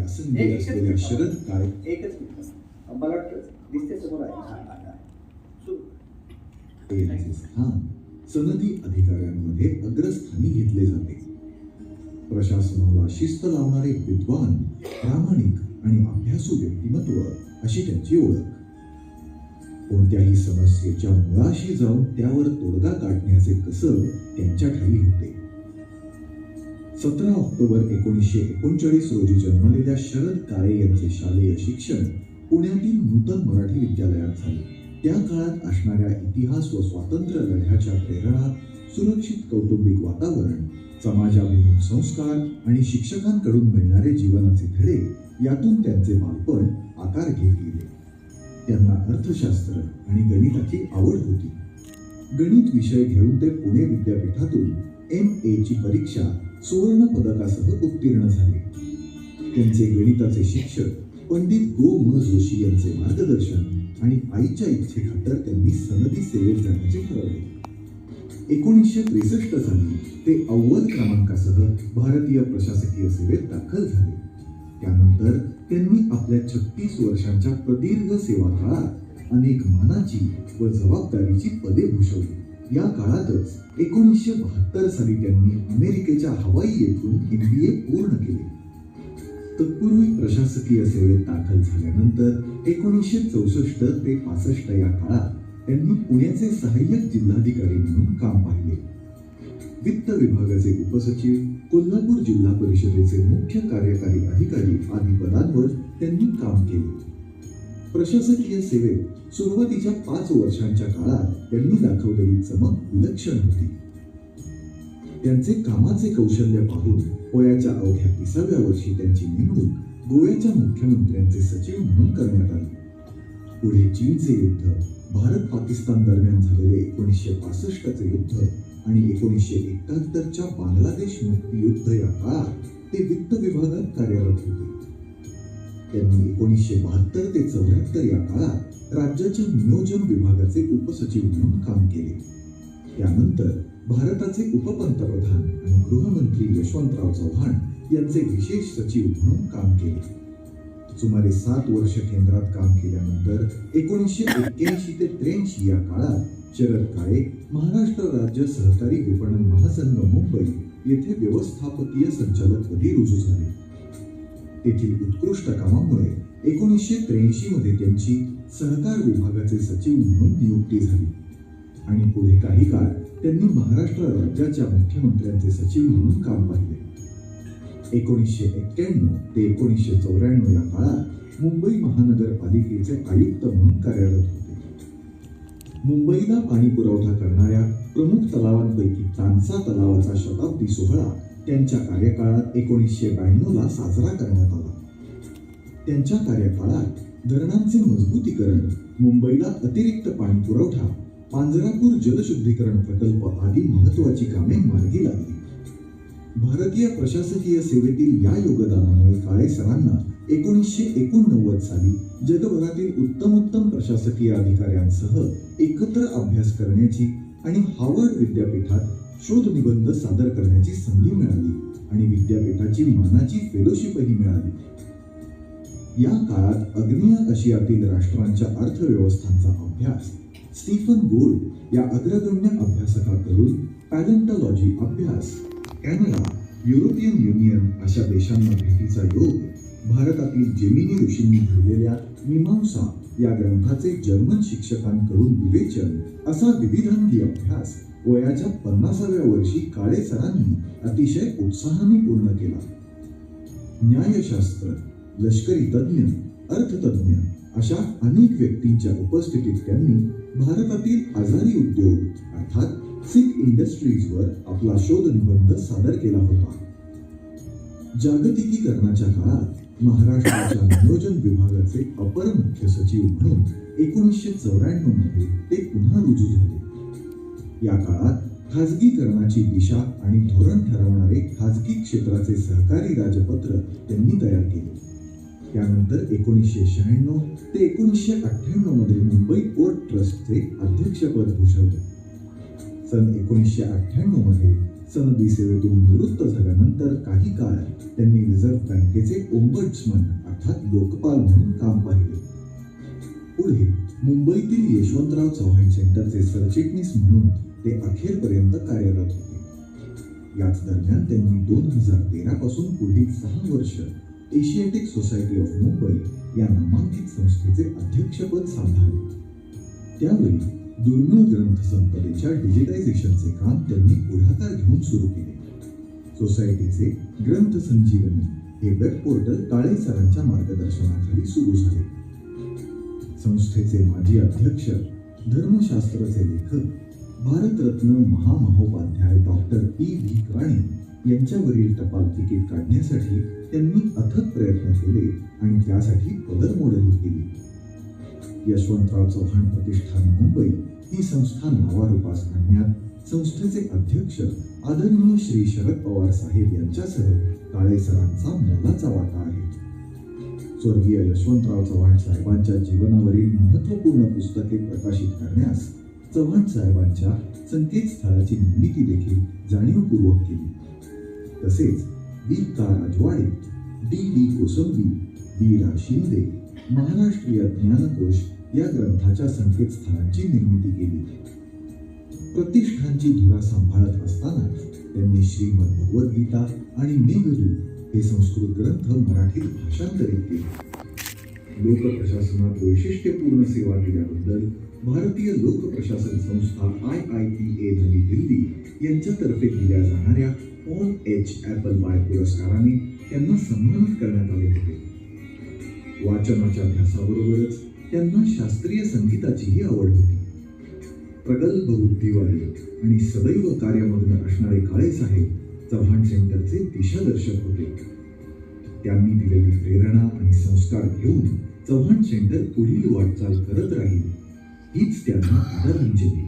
Minute. Sharad काळे एकच मला वाटतं दिसते समोर आहे. स्थान. सनदी अधिकाऱ्यांमध्ये अग्रस्थानी घेतले जाते. प्रशासनाला शिस्त लावणारे विद्वान प्रामाणिक आणि अभ्यासू व्यक्तिमत्व अशी त्यांची ओळख. कोणत्याही समस्येच्या मुळाशी जाऊन त्यावर तोडगा काढण्याचे कसर त्यांच्या ठाई होते. सतरा ऑक्टोबर एकोणीसशे एकोणचाळीस रोजी जन्मलेल्या शरद काळे यांचे शालेय शिक्षण पुण्यातील नूतन मराठी विद्यालयात झाले. त्या काळात असणाऱ्या इतिहास व स्वातंत्र्य लढ्याच्या प्रेरणा सुरक्षित कौटुंबिक वातावरण समाजाभिमुख संस्कार आणि शिक्षकांकडून मिळणारे जीवनाचे धडे यातून त्यांचे बालपण आकार घेत गेले. त्यांना अर्थशास्त्र आणि गणिताची आवड होती. गणित विषय घेऊन ते पुणे विद्यापीठातून एम ए ची परीक्षा सुवर्ण पदकासह उत्तीर्ण झाले. त्यांचे गणिताचे शिक्षक पंडित गो म जोशी यांचे मार्गदर्शन आणि आईच्या इच्छेखातर त्यांनी सनदी सेवेत जाण्याचे ठरवले. एकोणीसशे त्रेसष्ट साली ते अव्वल क्रमांकासह भारतीय प्रशासकीय सेवेत दाखल झाले. त्यानंतर त्यांनी आपल्या छत्तीस वर्षांच्या प्रदीर्घ सेवा काळात अनेक मानाची व जबाबदारीची पदे भूषवली. या काळातच एकोणीसशे बहात्तर साली त्यांनी अमेरिकेच्या हवाई येथून एमबीए पूर्ण केले. तत्पूर्वी प्रशासकीय सेवेत दाखल झाल्यानंतर एकोणीसशे चौसष्ट ते पासष्ट या काळात त्यांनी पुण्याचे सहाय्यक जिल्हाधिकारी म्हणून काम पाहिले. वित्त विभागाचे उपसचिव कोल्हापूर जिल्हा परिषदेचे मुख्य कार्यकारी अधिकारी आदी पदांवर त्यांनी काम केले. प्रशासकीय सेवेत सुरुवातीच्या पाच वर्षांच्या काळात त्यांनी दाखवलेली चमक विलक्षण होती. त्यांचे कामाचे कौशल्य पाहून वयाच्या अवघ्या तिसाव्या वर्षी त्यांची नेमणूक गोव्याच्या मुख्यमंत्र्यांचे सचिव म्हणून करण्यात आली. पुढे चीनचे युद्ध भारत पाकिस्तान दरम्यान झालेले एकोणीसशे पासष्टचे युद्ध आणि एकोणीसशे एकाहत्तरच्या बांगलादेश मुक्ती युद्ध या काळात ते वित्त विभागात कार्यरत होते. त्यांनी एकोणीसशे बहात्तर ते चौऱ्याहत्तर या काळात राज्याच्या नियोजन विभागाचे उपसचिव म्हणून काम केले. त्यानंतर भारताचे उपपंतप्रधान आणि गृहमंत्री यशवंतराव चव्हाण यांचे विशेष सचिव म्हणून काम केले. सुमारे सात वर्ष केंद्रात काम केल्यानंतर एकोणीसशे एक्क्याऐंशी ते त्र्याऐंशी या काळात शरद काळे महाराष्ट्र राज्य सहकारी विपणन महासंघ मुंबई येथे व्यवस्थापकीय संचालकपदी रुजू झाले. तेथील उत्कृष्ट कामामुळे एकोणीसशे त्र्याऐंशी मध्ये त्यांची सहकार विभागाचे सचिव म्हणून नियुक्ती झाली. आणि पुढे काही काळ त्यांनी महाराष्ट्र राज्याच्या मुख्यमंत्र्यांचे सचिव म्हणून काम पाहिले. एकोणीसशे एक्क्याण्णव ते एकोणीसशे चौऱ्याण्णव या काळात मुंबई महानगरपालिकेचे आयुक्त म्हणून कार्यरत होते. मुंबईला पाणी पुरवठा करणाऱ्या प्रमुख तलावांपैकी तानसा तलावाचा शताब्दी सोहळा त्यांच्या कार्यकाळात एकोणीसशे ब्याण्णव ला साजरा करण्यात आला. त्यांच्या कार्यकाळात धरणांचे मजबूतीकरण मुंबईला अतिरिक्त पाणी पुरवठा पांजरापूर जलशुद्धीकरण प्रकल्प आदी महत्वाची कामे मार्गी लागली. भारतीय प्रशासकीय सेवेतील या योगदानामुळे काळे सरांना एकोणीसशे एकोणनव्वद साली जगभरातील उत्तमोत्तम प्रशासकीय अधिकाऱ्यांसह एकत्र अभ्यास करण्याची आणि हार्वर्ड विद्यापीठात शोध निबंध सादर करण्याची संधी मिळाली आणि विद्यापीठाची मानाची फेलोशिपही मिळाली. या काळात आग्नेय आशियातील राष्ट्रांच्या अर्थव्यवस्थांचा अभ्यास स्टीफन गोल्ड या अग्रगण्य अभ्यासकाकडून पॅलेंटॉलॉजी अभ्यास कॅनडा युरोपियन युनियन अशा देशांना भेटीचा योग भारतातील जेमिनी ऋषींनी घडलेल्या मीमांसा या ग्रंथाचे जर्मन शिक्षकांकडून विवेचन असा विविधांगी अभ्यास वयाच्या पन्नासाव्या वर्षी काळे सरांनी अतिशय उत्साहाने पूर्ण केला. न्यायशास्त्र लष्करी तज्ज्ञ अर्थतज्ञ अशा अनेक व्यक्तींच्या उपस्थितीत त्यांनी भारतातील आजारी उद्योग अर्थात सिक इंडस्ट्रीजवर आपला शोध निबंध सादर केला होता. जागतिकीकरणाच्या काळात महाराष्ट्राच्या नियोजन विभागाचे अपर मुख्य सचिव म्हणून एकोणीसशे चौऱ्याण्णवमध्ये ते पुन्हा रुजू झाले. या काळात खाजगीकरणाची दिशा आणि धोरण ठरवणारे खाजगी क्षेत्राचे सहकारी राजपत्र त्यांनी तयार केले. त्यानंतर एकोणीसशे शहाण्णव ते एकोणीसशे अठ्ठ्याण्णवमध्ये मुंबई पोर्ट ट्रस्टचे अध्यक्षपद भूषवले. सन एकोणीसशे अठ्ठ्याण्णवमध्ये सनदी सेवेतून निवृत्त झाल्यानंतर काही काळ त्यांनी रिझर्व्ह बँकेचे ओंबड्समन अर्थात लोकपाल म्हणून काम पाहिले. पुढे मुंबईतील यशवंतराव चव्हाण सेंटरचे सरचिटणीस म्हणून ते अखेरपर्यंत कार्यरत होते. याच दरम्यान त्यांनी दोन हजार तेरा पासून पुढील सहा वर्ष एशियाटिक सोसायटी ऑफ मुंबई या नामांकित संस्थेचे अध्यक्षपद सांभाळले. त्यावेळी दुर्मिळ ग्रंथ संपदेच्या डिजिटायझेशनचे काम त्यांनी पुढाकार घेऊन सुरू केले. सोसायटीचे ग्रंथ संजीवनी हे वेब पोर्टल काळे सरांच्या मार्गदर्शनाखाली सुरू झाले. संस्थेचे माजी अध्यक्ष धर्मशास्त्राचे लेखक भारतरत्न महामहोपाध्याय डॉक्टर पी व्ही काणे यांच्यावरील टपाल तिकीट काढण्यासाठी त्यांनी अथक प्रयत्न केले आणि त्यासाठी पदरमोडही केली. यशवंतराव चव्हाण प्रतिष्ठान मुंबई ही संस्था नावारूपास आणण्यात संस्थेचे अध्यक्ष आदरणीय श्री शरद पवार साहेब यांच्यासह काळे सरांचा मोलाचा वाटा आहे. स्वर्गीय यशवंतराव चव्हाण साहेबांच्या जीवनावरील महत्त्वपूर्ण पुस्तके प्रकाशित करण्यास चव्हाण साहेबांच्या संकेतस्थळाची निर्मिती देखील जाणीवपूर्वक केली. तसेच वी का राजवाडे डी डी कोसंबी वी रा शिंदे महाराष्ट्रीय ज्ञानकोश या ग्रंथाच्या संकेतस्थळांची निर्मिती केली. प्रतिष्ठानची धुरा सांभाळत असताना त्यांनी श्रीमद भगवद्गीता आणि मेघदूत हे संस्कृत ग्रंथ मराठीत भाषांतरित केले. लोकप्रशासनात वैशिष्ट्यपूर्ण सेवा दिल्याबद्दल भारतीय लोक प्रशासन संस्था आय आय टी ए नवी दिल्ली यांच्यातर्फे दिल्या जाणाऱ्या ऑल एच ॲपल बाय पुरस्काराने त्यांना सन्मानित करण्यात आले होते. वाचनाच्या अभ्यासाबरोबरच त्यांना शास्त्रीय संगीताचीही आवड होती. प्रगल्भ बुद्धिवादी आणि सदैव कार्यमग्न असणारे काळे साहेब चव्हाण सेंटरचे दिशादर्शक होते. त्यांनी दिलेली प्रेरणा आणि संस्कार घेऊन चव्हाण सेंटर पुढील वाटचाल करत राहील. हीच त्यांना आदरांजली.